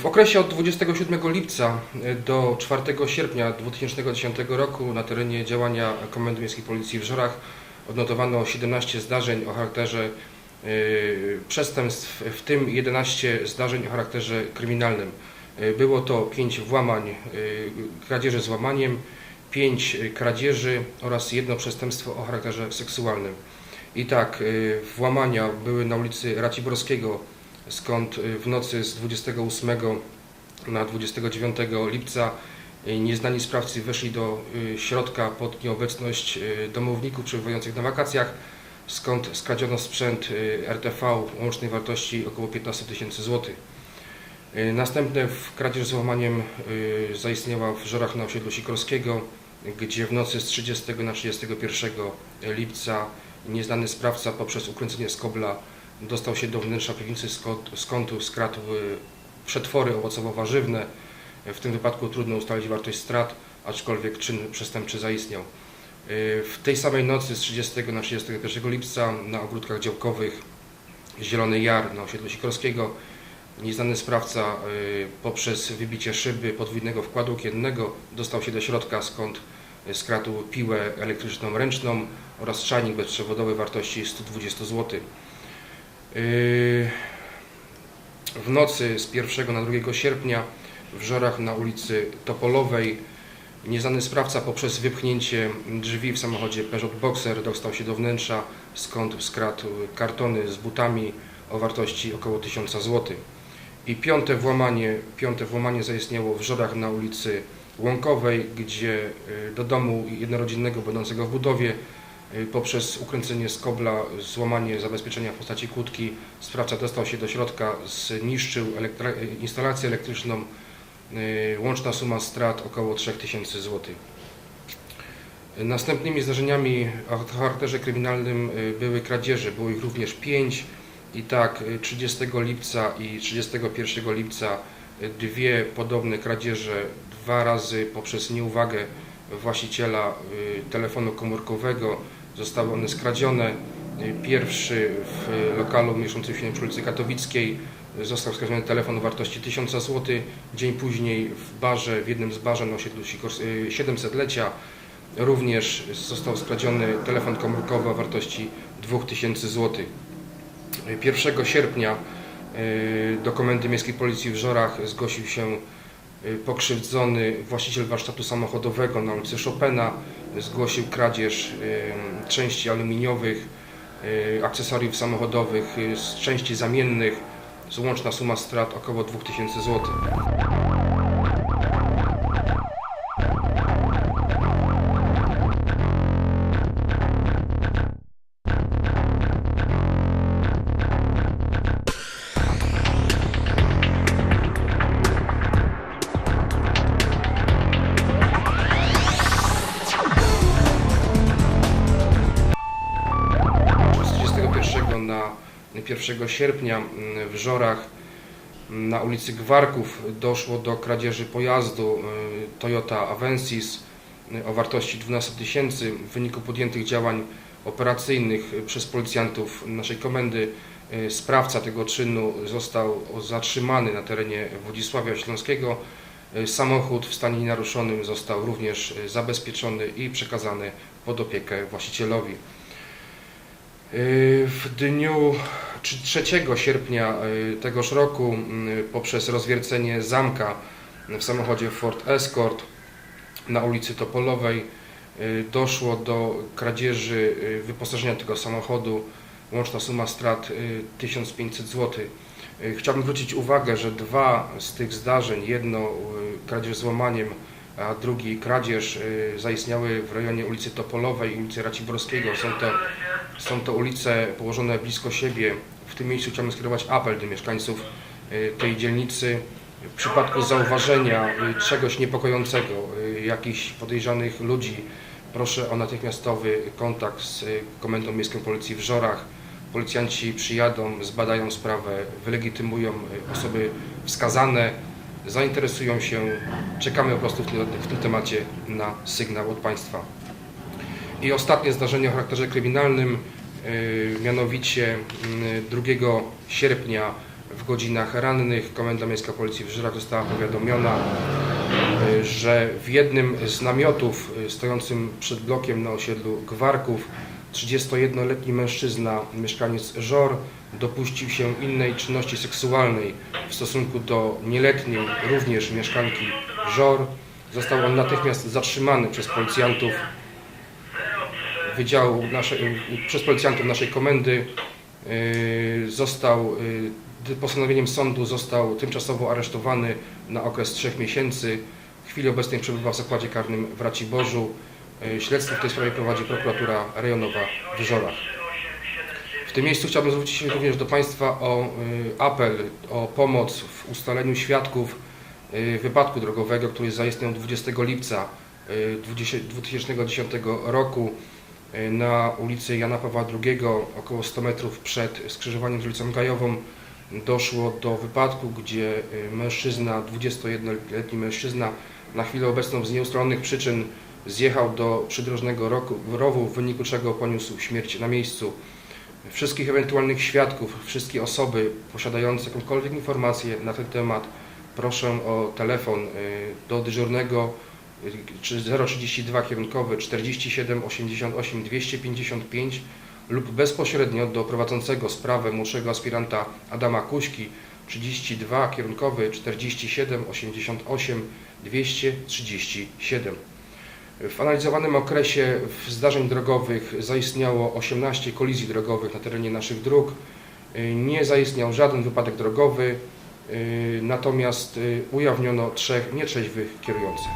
W okresie od 27 lipca do 4 sierpnia 2010 roku na terenie działania Komendy Miejskiej Policji w Żorach odnotowano 17 zdarzeń o charakterze y, przestępstw, w tym 11 zdarzeń o charakterze kryminalnym. Y, Było to 5 włamań, kradzieży z włamaniem, 5 kradzieży oraz jedno przestępstwo o charakterze seksualnym. I tak, włamania były na ulicy Raciborskiego, skąd y, w nocy z 28 na 29 lipca y, nieznani sprawcy weszli do y, środka pod nieobecność domowników przebywających na wakacjach, skąd skradziono sprzęt RTV łącznej wartości około 15 tysięcy złotych. Następne w kradzież z łamaniem y, zaistniała w Żorach na osiedlu Sikorskiego, gdzie w nocy z 30 na 31 lipca nieznany sprawca poprzez ukręcenie skobla dostał się do wnętrza piwnicy, skąd, skradł y, przetwory owocowo-warzywne. W tym wypadku trudno ustalić wartość strat, aczkolwiek czyn przestępczy zaistniał. Y, W tej samej nocy z 30 na 31 lipca na ogródkach działkowych Zielony Jar na osiedlu Sikorskiego nieznany sprawca y, poprzez wybicie szyby podwójnego wkładu okiennego dostał się do środka, skąd skradł piłę elektryczną ręczną oraz czajnik bezprzewodowy wartości 120 zł. Y, W nocy z 1 na 2 sierpnia w Żorach na ulicy Topolowej nieznany sprawca poprzez wypchnięcie drzwi w samochodzie Peugeot Boxer dostał się do wnętrza, skąd skradł kartony z butami o wartości około 1000 zł. I piąte włamanie, piąte włamanie zaistniało w Żorach na ulicy Łąkowej, gdzie y, do domu jednorodzinnego będącego w budowie poprzez ukręcenie skobla, złamanie zabezpieczenia w postaci kłódki sprawca dostał się do środka, zniszczył elektra- instalację elektryczną. Y, Łączna suma strat około 3000 zł. Następnymi zdarzeniami o charakterze kryminalnym y, były kradzieże. Było ich również pięć. I tak y, 30 lipca i 31 lipca y, dwie podobne kradzieże, dwa razy poprzez nieuwagę właściciela y, telefonu komórkowego zostały one skradzione. Y, Pierwszy w lokalu mieszczącym się przy ulicy Katowickiej y, został skradziony telefon o wartości 1000 zł. Dzień później w barze, w jednym z barze na osiedlu Sikors- y, 700-lecia również został skradziony telefon komórkowy o wartości 2000 zł. 1 sierpnia do Komendy Miejskiej Policji w Żorach zgłosił się pokrzywdzony właściciel warsztatu samochodowego na ulicy Chopina. Zgłosił kradzież y, części aluminiowych, y, akcesoriów samochodowych, y, części zamiennych. Łączna suma strat około 2000 zł. Na 1 sierpnia mm, w Żorach mm, na ulicy Gwarków doszło do kradzieży pojazdu y, Toyota Avensis o wartości 12 tysięcy. W wyniku podjętych działań operacyjnych przez policjantów naszej komendy y, sprawca tego czynu został zatrzymany na terenie Wodzisławia Śląskiego. Y, Samochód w stanie nienaruszonym został również y, zabezpieczony i przekazany pod opiekę właścicielowi. Y, W dniu trzy- 3 sierpnia y, tegoż roku y, poprzez rozwiercenie zamka w samochodzie Ford Escort na ulicy Topolowej doszło do kradzieży wyposażenia tego samochodu. Łączna suma strat y, 1500 zł. Chciałbym zwrócić uwagę, że dwa z tych zdarzeń, jedno kradzież z łamaniem, a drugi kradzież y, zaistniały w rejonie ulicy Topolowej i ulicy Raciborskiego. Są to są to ulice położone blisko siebie. W tym miejscu chciałbym skierować apel do mieszkańców y, tej dzielnicy. W przypadku zauważenia y, czegoś niepokojącego, jakichś podejrzanych ludzi, proszę o natychmiastowy kontakt z Komendą Miejską Policji w Żorach. Policjanci przyjadą, zbadają sprawę, wylegitymują osoby wskazane, zainteresują się. Czekamy po prostu w tym, w tym temacie na sygnał od Państwa. I ostatnie zdarzenie o charakterze kryminalnym, yy, mianowicie yy, 2 sierpnia w godzinach rannych Komenda Miejska Policji w Żyrach została powiadomiona, y, że w jednym z namiotów y, stojącym przed blokiem na osiedlu Gwarków 31-letni mężczyzna, mieszkaniec Żor, dopuścił się innej czynności seksualnej w stosunku do nieletniej, również mieszkanki Żor. Został on natychmiast zatrzymany przez policjantów wydziału naszej, przez policjantów naszej komendy. Yy, Został yy, postanowieniem sądu został tymczasowo aresztowany na okres trzech miesięcy. W chwili obecnej przebywa w zakładzie karnym w Raciborzu. Yy, Śledztwo w tej sprawie prowadzi prokuratura rejonowa w Żorach. W tym miejscu chciałbym zwrócić się również do Państwa o y, apel o pomoc w ustaleniu świadków y, wypadku drogowego, który zaistniał 20 lipca y, 20 2010 roku na ulicy Jana Pawła II, około 100 metrów przed skrzyżowaniem z ulicą Gajową. Doszło do wypadku, gdzie mężczyzna, 21-letni mężczyzna, na chwilę obecną z nieustalonych przyczyn zjechał do przydrożnego rowu, w wyniku czego poniósł śmierć na miejscu. Wszystkich ewentualnych świadków, wszystkie osoby posiadające jakąkolwiek informację na ten temat, proszę o telefon y, do dyżurnego y, czy 032 kierunkowy 47 88 255 lub bezpośrednio do prowadzącego sprawę młodszego aspiranta Adama Kuśki 32 kierunkowy 47 88 237. W analizowanym okresie zdarzeń drogowych zaistniało 18 kolizji drogowych na terenie naszych dróg. Y, Nie zaistniał żaden wypadek drogowy, y, natomiast y, ujawniono trzech nietrzeźwych kierujących.